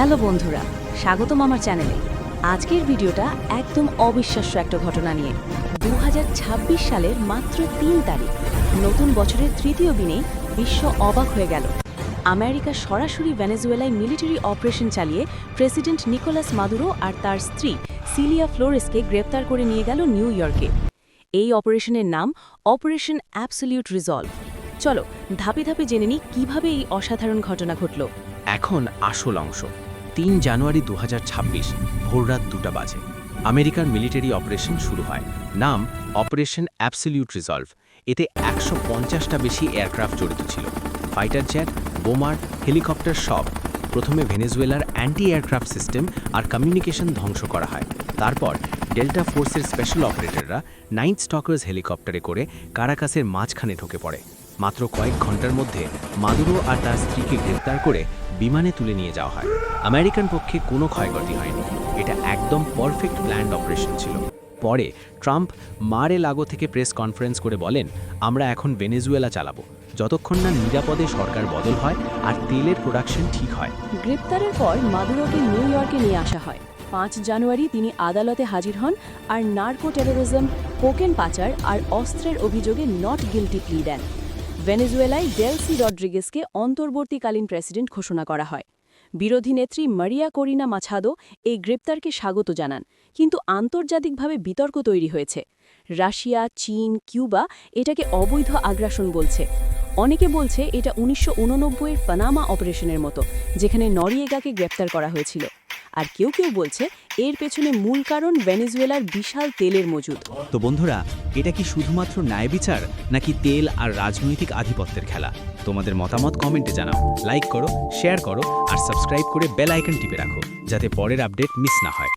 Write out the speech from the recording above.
Hello বন্ধুরা, স্বাগতম আমার চ্যানেলে। আজকের ভিডিওটা একদম অবিশ্বাস্য একটা ঘটনা নিয়ে। দু হাজার ছাব্বিশ সালের মাত্র তিন তারিখ, নতুন বছরের তৃতীয় দিনে বিশ্ব অবাক হয়ে গেল। আমেরিকা সরাসরি ভেনেজুয়েলায় মিলিটারি অপারেশন চালিয়ে প্রেসিডেন্ট নিকোলাস মাদুরো আর তার স্ত্রী সিলিয়া ফ্লোরেসকে গ্রেপ্তার করে নিয়ে গেল নিউ ইয়র্কে। এই অপারেশনের নাম অপারেশন অ্যাবসলিউট রিজলভ। চলো, ধাপে ধাপে জেনে নিই কীভাবে এই অসাধারণ ঘটনা ঘটল। এখন আসল অংশ। তিন জানুয়ারি দু হাজার ছাব্বিশ, ভোররাত দুটা বাজে। আমেরিকার মিলিটারি অপারেশন শুরু হয়। নাম, অপারেশন অ্যাবসলিউট রিজলভ। এতে একশো পঞ্চাশটা বেশি এয়ারক্রাফট জড়িত ছিল। ফাইটার জেট, বোমার, হেলিকপ্টার সব। প্রথমে ভেনেজুয়েলার অ্যান্টি এয়ারক্রাফট সিস্টেম আর কমিউনিকেশন ধ্বংস করা হয়। তারপর ডেল্টা ফোর্সের স্পেশাল অপারেটররা নাইট স্টকার্স হেলিকপ্টারে করে কারাকাসের মাঝখানে ঢুকে পড়ে। মাত্র কয়েক ঘণ্টার মধ্যে মাদুরো আর তার স্ত্রীকে গ্রেপ্তার করে বিমানে তুলে নিয়ে যাওয়া হয়। আমেরিকান পক্ষে কোনো ক্ষয়ক্ষতি হয়নি। এটা একদম পারফেক্ট প্ল্যান্ড অপারেশন ছিল। পরে ট্রাম্প মারে লাগো থেকে প্রেস কনফারেন্স করে বলেন, আমরা এখন ভেনেজুয়েলা চালাবো। যতক্ষণ না নিরাপদে সরকার বদল হয় আর তেলের প্রোডাকশন ঠিক হয়। গ্রেপ্তারের পর মাদুরোকে নিউ ইয়র্কে নিয়ে আসা হয়। পাঁচ জানুয়ারি তিনি আদালতে হাজির হন আর নার্কো টেরোরিজম কোকেন পাচার আর অস্ত্রের অভিযোগে নট গিলটি প্লি দেন। ভেনেজুয়েলায় ডেলসি রড্রিগেসকে অন্তর্বর্তীকালীন প্রেসিডেন্ট ঘোষণা করা হয়। বিরোধী নেত্রী মারিয়া করিনা মাছাদো এই গ্রেপ্তারকে স্বাগত জানান, কিন্তু আন্তর্জাতিকভাবে বিতর্ক তৈরি হয়েছে। রাশিয়া, চীন, কিউবা এটাকে অবৈধ আগ্রাসন বলছে। অনেকে বলছে এটা উনিশশো এর পানামা অপারেশনের মতো, যেখানে নরিয়েগাকে গ্রেপ্তার করা হয়েছিল। আর কেউ কেউ বলছে এর পেছনে মূল কারণ ভেনেজুয়েলার বিশাল তেলের মজুদ। তো বন্ধুরা, এটা কি শুধুমাত্র ন্যায় বিচার, নাকি তেল আর রাজনৈতিক আধিপত্যের খেলা? তোমাদের মতামত কমেন্টে জানাও। লাইক করো, শেয়ার করো, আর সাবস্ক্রাইব করে বেল আইকন টিপে রাখো, যাতে পরের আপডেট মিস না হয়।